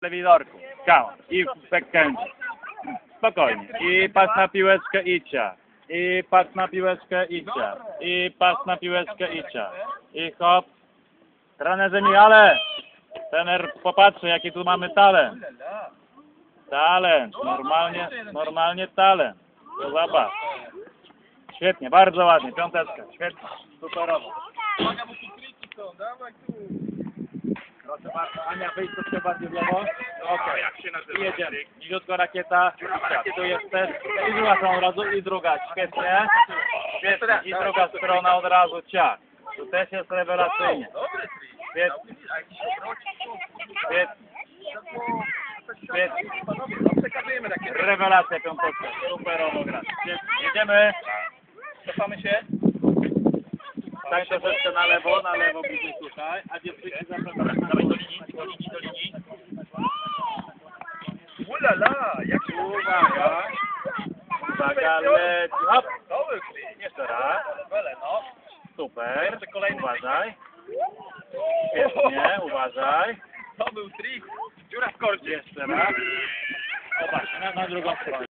telewizorku. Ciao. I w. Spokojnie. I pas na piłeczkę i. I pas na piłeczkę i. I pas na piłeczkę i. I hop. Trenerze Michale. Trener popatrzy jaki tu mamy talent. Talent. Normalnie, normalnie talent. To zabaw. Świetnie, bardzo ładnie. Piąteczka. Świetnie. Superowo. Proszę bardzo, Ania, wyjść troszkę bardziej w lewo. Okej, I jedziemy. Niziutko rakieta, tu jest też. I druga strona od razu, i druga, świetnie. Świetnie, i druga strona od razu, ciach. Tu też jest rewelacyjnie. Świetnie, świetnie. Świetnie. Rewelacja piąteczka, superowo gra. Jedziemy. Cofamy się. Stań troszeczkę na lewo, na lewo bliżej tutaj, a dziewczynki zapraszam. Dawaj do linii, do linii, do linii. Ulala, jak się Uwaga. Uwaga, leci. Hop. To był klip. Jeszcze raz. No. Super. Uważaj. Świetnie, uważaj. To był trik. Dziura w korcie. Jeszcze raz. Zobacz, na, na drugą stronę.